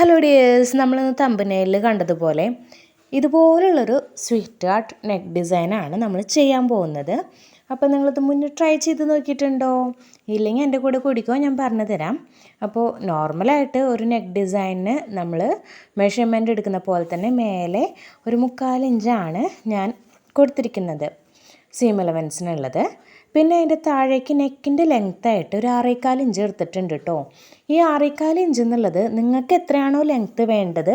Hello dears നമ്മളിന്ന് തമ്പനയിൽ കണ്ടതുപോലെ ഇതുപോലുള്ളൊരു sweet art neck ഡിസൈനാണ് നമ്മൾ ചെയ്യാൻ പോകുന്നത്. അപ്പോൾ നിങ്ങളിത് മുന്നേ ട്രൈ ചെയ്ത് നോക്കിയിട്ടുണ്ടോ? ഇല്ലെങ്കിൽ എന്റെ കൂടെ കൂടിക്കോ? ഞാൻ പറഞ്ഞു തരാം. അപ്പോൾ നോർമലായിട്ട് ഒരു നെക്ക് ഡിസൈനിന് നമ്മൾ മെഷർമെന്റ് എടുക്കുന്ന പോലെ തന്നെ മേലെ ഒരു മുക്കാൽ ഇഞ്ചാണ് ഞാൻ കൊടുത്തിരിക്കുന്നത്. സീം അലവൻസിനുള്ളത് പിന്നെ അതിന്റെ താഴേക്ക് നെക്കിന്റെ ലെങ്ത്തായിട്ട് ഒരു ആറേക്കാൽ ഇഞ്ച് എടുത്തിട്ടുണ്ട് കേട്ടോ ഈ ആറേക്കാൽ ഇഞ്ച് എന്നുള്ളത് നിങ്ങൾക്ക് എത്രയാണോ ലെങ്ത്ത് വേണ്ടത്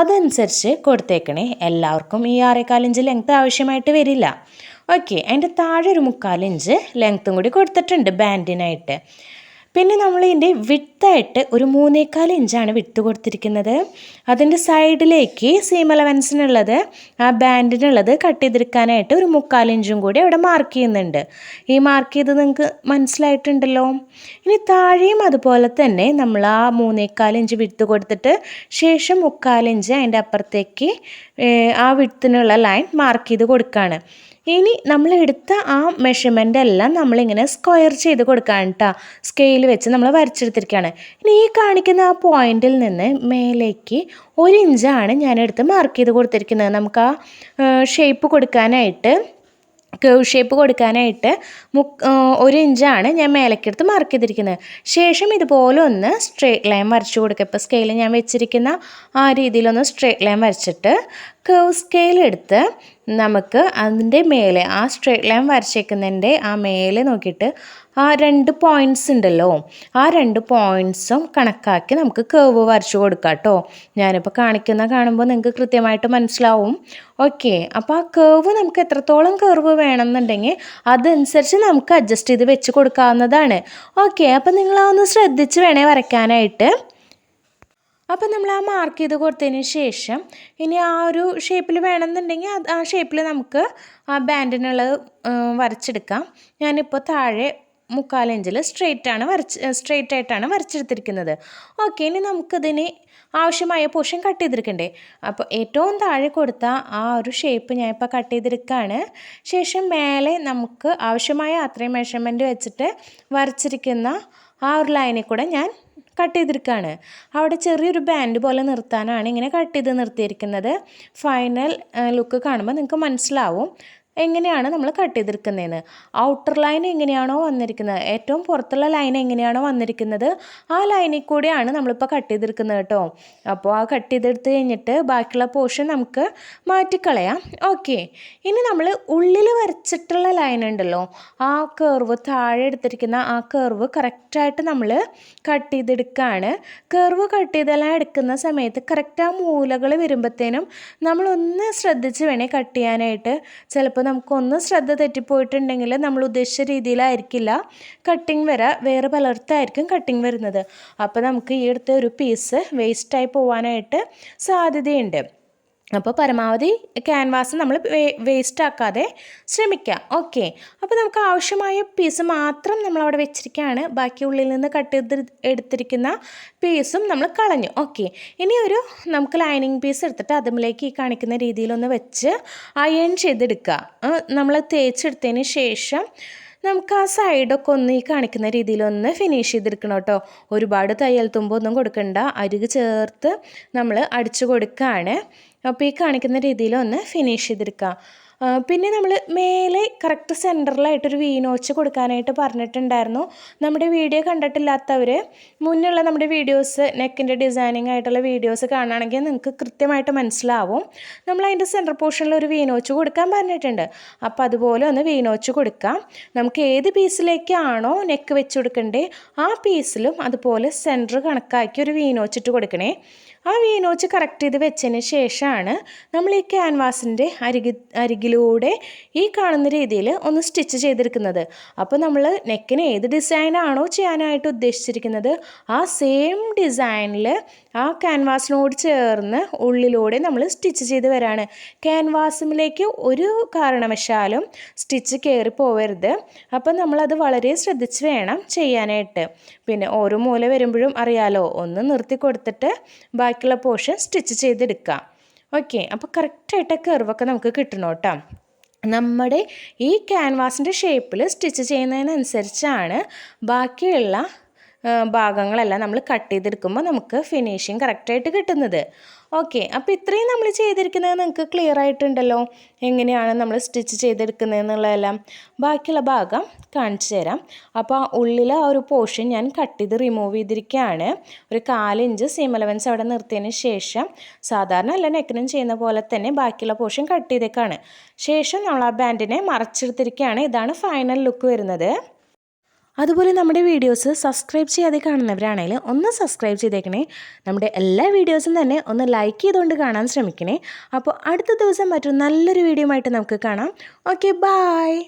അതനുസരിച്ച് കൊടുത്തേക്കണേ. എല്ലാവർക്കും ഈ ആറേക്കാൽ ഇഞ്ച് ലെങ്ത്ത് ആവശ്യമായിട്ട് വരില്ല. ഓക്കെ അതിന്റെ താഴെ ഒരു മുക്കാൽ ഇഞ്ച് ലെങ്ത്തും കൂടി കൊടുത്തിട്ടുണ്ട് ബാൻഡിനായിട്ട് പിന്നെ നമ്മൾ ഇതിന്റെ വിട്ടായിട്ട് ഒരു മൂന്നേക്കാൽ ഇഞ്ചാണ് വിട്ട് കൊടുത്തിരിക്കുന്നത്. അതിന്റെ സൈഡിലേക്ക് സീം അലവൻസിനുള്ളത് ആ ബാൻഡിനുള്ളത് കട്ട് ചെയ്തെടുക്കാനായിട്ട് ഒരു മുക്കാൽ ഇഞ്ചും കൂടി അവിടെ മാർക്ക് ചെയ്യുന്നുണ്ട്. ഈ മാർക്ക് ചെയ്ത് നിങ്ങൾക്ക് മനസ്സിലായിട്ടുണ്ടല്ലോ? ഇനി താഴെയും അതുപോലെ തന്നെ നമ്മൾ ആ മൂന്നേക്കാൽ ഇഞ്ച് വിട്ട് കൊടുത്തിട്ട് ശേഷം മുക്കാൽ ഇഞ്ച് അതിന്റെ അപ്പുറത്തേക്ക് ആ വിട്ടിനുള്ള ലൈൻ മാർക്ക് ചെയ്ത് കൊടുക്കുകയാണ് ഇനി നമ്മൾ എടുത്ത ആ മെഷർമെന്റ് എല്ലാം നമ്മളിങ്ങനെ സ്ക്വയർ ചെയ്ത് കൊടുക്കുകയാണ് കേട്ടോ സ്കെയിൽ വെച്ച് നമ്മൾ വരച്ചെടുത്തിരിക്കുകയാണ് ഇനി ഈ കാണിക്കുന്ന ആ പോയിന്റിൽ നിന്ന് മേലേക്ക് ഒരു ഇഞ്ചാണ് ഞാനെടുത്ത് മാർക്ക് ചെയ്ത് കൊടുത്തിരിക്കുന്നത്. നമുക്ക് ആ ഷേപ്പ് കൊടുക്കാനായിട്ട് കേവ് ഷേപ്പ് കൊടുക്കാനായിട്ട് മുക്ക് ഒരു ഇഞ്ചാണ് ഞാൻ മേലക്കെടുത്ത് മാർക്ക് ചെയ്തിരിക്കുന്നത്. ശേഷം ഇതുപോലെ ഒന്ന് സ്ട്രേറ്റ് ലൈൻ വരച്ചു കൊടുക്കുക. ഇപ്പോൾ സ്കെയിൽ ഞാൻ വെച്ചിരിക്കുന്ന ആ രീതിയിലൊന്ന് സ്ട്രേറ്റ് ലൈൻ വരച്ചിട്ട് കേവ് സ്കെയിൽ എടുത്ത് നമുക്ക് അതിന്റെ മേലെ ആ സ്ട്രേറ്റ് ലൈൻ വരച്ചേക്കുന്നതിന്റെ ആ മേലെ നോക്കിയിട്ട് ആ രണ്ട് പോയിന്റ്സ് ഉണ്ടല്ലോ. ആ രണ്ട് പോയിന്റ്സും കണക്കാക്കി നമുക്ക് കേവ് വരച്ചു കൊടുക്കാം കേട്ടോ. ഞാനിപ്പോൾ കാണിക്കുന്ന കാണുമ്പോൾ നിങ്ങൾക്ക് കൃത്യമായിട്ട് മനസ്സിലാവും. ഓക്കെ അപ്പോൾ ആ കേവ് നമുക്ക് എത്രത്തോളം കർവ് വേണമെന്നുണ്ടെങ്കിൽ അതനുസരിച്ച് നമുക്ക് അഡ്ജസ്റ്റ് ചെയ്ത് വെച്ച് കൊടുക്കാവുന്നതാണ്. ഓക്കെ അപ്പോൾ ഒന്ന് ശ്രദ്ധിച്ച് വേണേൽ വരയ്ക്കാനായിട്ട്. അപ്പോൾ നമ്മൾ ആ മാർക്ക് ചെയ്ത് കൊടുത്തതിന് ശേഷം ഇനി ആ ഒരു ഷേപ്പിൽ വേണമെന്നുണ്ടെങ്കിൽ ആ ഷേപ്പിൽ നമുക്ക് ആ ബാൻഡിനുള്ളത് വരച്ചെടുക്കാം. ഞാനിപ്പോൾ താഴെ മുക്കാലിഞ്ചിൽ സ്ട്രെയിറ്റ് ആണ് വരച്ച് സ്ട്രെയിറ്റ് ആയിട്ടാണ് വരച്ചെടുത്തിരിക്കുന്നത്. ഓക്കെ ഇനി നമുക്കിതിന് ആവശ്യമായ പോഷൻ കട്ട് ചെയ്തെടുക്കണ്ടേ അപ്പോൾ ഏറ്റവും താഴെ കൊടുത്ത ആ ഒരു ഷേപ്പ് ഞാൻ ഇപ്പോൾ കട്ട് ചെയ്തെടുക്കുകയാണ് ശേഷം മേലെ നമുക്ക് ആവശ്യമായ അത്രയും മെഷർമെന്റ് വെച്ചിട്ട് വരച്ചിരിക്കുന്ന ആ ഒരു ലൈനിൽ കൂടെ ഞാൻ കട്ട് ചെയ്തിരിക്കുകയാണ് അവിടെ ചെറിയൊരു ബാൻഡ് പോലെ നിർത്താനാണ് ഇങ്ങനെ കട്ട് ചെയ്ത് നിർത്തിയിരിക്കുന്നത്. ഫൈനൽ ലുക്ക് കാണുമ്പോൾ നിങ്ങൾക്ക് മനസ്സിലാവും. എങ്ങനെയാണ് നമ്മൾ കട്ട് ചെയ്തെടുക്കുന്നതെന്ന്? ഔട്ടർ ലൈൻ എങ്ങനെയാണോ വന്നിരിക്കുന്നത്? ഏറ്റവും പുറത്തുള്ള ലൈൻ എങ്ങനെയാണോ വന്നിരിക്കുന്നത്? ആ ലൈനിൽ കൂടെയാണ് നമ്മളിപ്പോൾ കട്ട് ചെയ്തിരിക്കുന്നത് കേട്ടോ. അപ്പോൾ ആ കട്ട് ചെയ്തെടുത്ത് കഴിഞ്ഞിട്ട് ബാക്കിയുള്ള പോർഷൻ നമുക്ക് മാറ്റിക്കളയാം. ഓക്കെ ഇനി നമ്മൾ ഉള്ളിൽ വരച്ചിട്ടുള്ള ലൈൻ ഉണ്ടല്ലോ. ആ കേർവ് താഴെ എടുത്തിരിക്കുന്ന ആ കേർവ് കറക്റ്റായിട്ട് നമ്മൾ കട്ട് ചെയ്തെടുക്കുകയാണ് കേർവ് കട്ട് ചെയ്തെല്ലാം എടുക്കുന്ന സമയത്ത് കറക്റ്റ് ആ മൂലകൾ വരുമ്പോഴത്തേനും നമ്മളൊന്ന് ശ്രദ്ധിച്ച് വേണേൽ കട്ട് ചെയ്യാനായിട്ട്. ചിലപ്പോൾ നമുക്കൊന്ന് ശ്രദ്ധ തെറ്റിപ്പോയിട്ടുണ്ടെങ്കിൽ നമ്മൾ ഉദ്ദേശിച്ച രീതിയിലായിരിക്കില്ല കട്ടിങ് വര വേറെ പലർത്തായിരിക്കും കട്ടിങ് വരുന്നത്. അപ്പോൾ നമുക്ക് ഈ അടുത്ത ഒരു പീസ് വേസ്റ്റായി പോവാനായിട്ട് സാധ്യതയുണ്ട്. അപ്പോൾ പരമാവധി ക്യാൻവാസ് നമ്മൾ വേസ്റ്റ് ആക്കാതെ ശ്രമിക്കുക ഓക്കെ അപ്പോൾ നമുക്ക് ആവശ്യമായ പീസ് മാത്രം നമ്മൾ അവിടെ വെച്ചിരിക്കുകയാണ് ബാക്കി ഉള്ളിൽ നിന്ന് കട്ട് ചെയ്ത് എടുത്തിരിക്കുന്ന പീസും നമ്മൾ കളഞ്ഞു. ഓക്കെ ഇനി ഒരു നമുക്ക് ലൈനിങ് പീസ് എടുത്തിട്ട് അതിലേക്ക് ഈ കാണിക്കുന്ന രീതിയിലൊന്ന് വെച്ച് അയൺ ചെയ്തെടുക്കുക നമ്മൾ തേച്ചെടുത്തതിന് ശേഷം നമുക്ക് ആ സൈഡൊക്കെ ഒന്ന് ഈ കാണിക്കുന്ന രീതിയിലൊന്ന് ഫിനിഷ് ചെയ്തെടുക്കണം കേട്ടോ. ഒരുപാട് തയ്യൽ തുമ്പൊന്നും കൊടുക്കണ്ട. അരുക് ചേർത്ത് നമ്മൾ അടിച്ചു കൊടുക്കുകയാണ് അപ്പോൾ ഈ കാണിക്കുന്ന രീതിയിലൊന്ന് ഫിനിഷ് ചെയ്തെടുക്കുക പിന്നെ നമ്മൾ മേലെ കറക്റ്റ് സെന്ററിലായിട്ടൊരു വീനോച്ച് കൊടുക്കാനായിട്ട് പറഞ്ഞിട്ടുണ്ടായിരുന്നു. നമ്മുടെ വീഡിയോ കണ്ടിട്ടില്ലാത്തവർ മുന്നുള്ള നമ്മുടെ വീഡിയോസ് നെക്കിന്റെ ഡിസൈനിങ് ആയിട്ടുള്ള വീഡിയോസ് കാണുകയാണെങ്കിൽ നിങ്ങൾക്ക് കൃത്യമായിട്ട് മനസ്സിലാവും. നമ്മൾ അതിന്റെ സെന്റർ പോർഷനിൽ ഒരു വീനോച്ച് കൊടുക്കാൻ പറഞ്ഞിട്ടുണ്ട്. അപ്പോൾ അതുപോലെ ഒന്ന് വീനോച്ച് കൊടുക്കാം. നമുക്ക് ഏത് പീസിലേക്കാണോ നെക്ക് വെച്ച് കൊടുക്കണ്ടേ ആ പീസിലും അതുപോലെ സെന്റർ കണക്കാക്കി ഒരു വീനോച്ചിട്ട് കൊടുക്കണേ. ആ വീനോച്ച് കറക്റ്റ് ചെയ്ത് വെച്ചതിന് ശേഷമാണ് നമ്മൾ ഈ ക്യാൻവാസിന്റെ അരികി അരികിലൂടെ ഈ കാണുന്ന രീതിയിൽ ഒന്ന് സ്റ്റിച്ച് ചെയ്തെടുക്കുന്നത്. അപ്പോൾ നമ്മൾ നെക്കിന് ഏത് ഡിസൈനാണോ ചെയ്യാനായിട്ട് ഉദ്ദേശിച്ചിരിക്കുന്നത് ആ സെയിം ഡിസൈനിൽ ആ ക്യാൻവാസിനോട് ചേർന്ന് ഉള്ളിലൂടെ നമ്മൾ സ്റ്റിച്ച് ചെയ്ത് വരാണ്. ക്യാൻവാസിലേക്ക് ഒരു കാരണവശാലും സ്റ്റിച്ച് കയറി പോവരുത്. അപ്പം നമ്മളത് വളരെ ശ്രദ്ധിച്ച് വേണം ചെയ്യാനായിട്ട്. പിന്നെ ഓരോ മൂല വരുമ്പോഴും അറിയാലോ ഒന്ന് നിർത്തി കൊടുത്തിട്ട് ബാക്കിയുള്ള പോർഷൻ സ്റ്റിച്ച് ചെയ്തെടുക്കാം. ഓക്കെ അപ്പോൾ കറക്റ്റായിട്ട് കർവൊക്കെ നമുക്ക് കിട്ടണം കേട്ടോ. നമ്മുടെ ഈ ക്യാൻവാസിന്റെ ഷേപ്പിൽ സ്റ്റിച്ച് ചെയ്യുന്നതിനനുസരിച്ചാണ് ബാക്കിയുള്ള ഭാഗങ്ങളെല്ലാം നമ്മൾ കട്ട് ചെയ്തെടുക്കുമ്പോൾ നമുക്ക് ഫിനിഷിങ് കറക്റ്റായിട്ട് കിട്ടുന്നത്. ഓക്കെ അപ്പോൾ ഇത്രയും നമ്മൾ ചെയ്തിരിക്കുന്നത് നിങ്ങൾക്ക് ക്ലിയർ ആയിട്ടുണ്ടല്ലോ? എങ്ങനെയാണ് നമ്മൾ സ്റ്റിച്ച് ചെയ്തെടുക്കുന്നത് എന്നുള്ളതെല്ലാം. ബാക്കിയുള്ള ഭാഗം കാണിച്ചു തരാം. അപ്പോൾ ഉള്ളിലെ ആ ഒരു പോർഷൻ ഞാൻ കട്ട് ചെയ്ത് റിമൂവ് ചെയ്തിരിക്കുകയാണ്. ഒരു കാലിഞ്ച് സീം അലവൻസ് അവിടെ നിർത്തിയതിന് ശേഷം സാധാരണ എല്ലാ നെക്കിനും ചെയ്യുന്ന പോലെ തന്നെ ബാക്കിയുള്ള പോർഷൻ കട്ട് ചെയ്തേക്കാണ്. ശേഷം നമ്മൾ ആ ബാൻഡിനെ മറച്ചെടുത്തിരിക്കുകയാണ്. ഇതാണ് ഫൈനൽ ലുക്ക് വരുന്നത്. അതുപോലെ നമ്മുടെ വീഡിയോസ് സബ്സ്ക്രൈബ് ചെയ്യാതെ കാണുന്നവരാണെങ്കിൽ ഒന്ന് സബ്സ്ക്രൈബ് ചെയ്തേക്കണേ. നമ്മുടെ എല്ലാ വീഡിയോസും തന്നെ ഒന്ന് ലൈക്ക് ചെയ്തുകൊണ്ട് കാണാൻ ശ്രമിക്കണേ. അപ്പോൾ അടുത്ത ദിവസം മറ്റൊരു നല്ലൊരു വീഡിയോ ആയിട്ട് നമുക്ക് കാണാം. Okay bye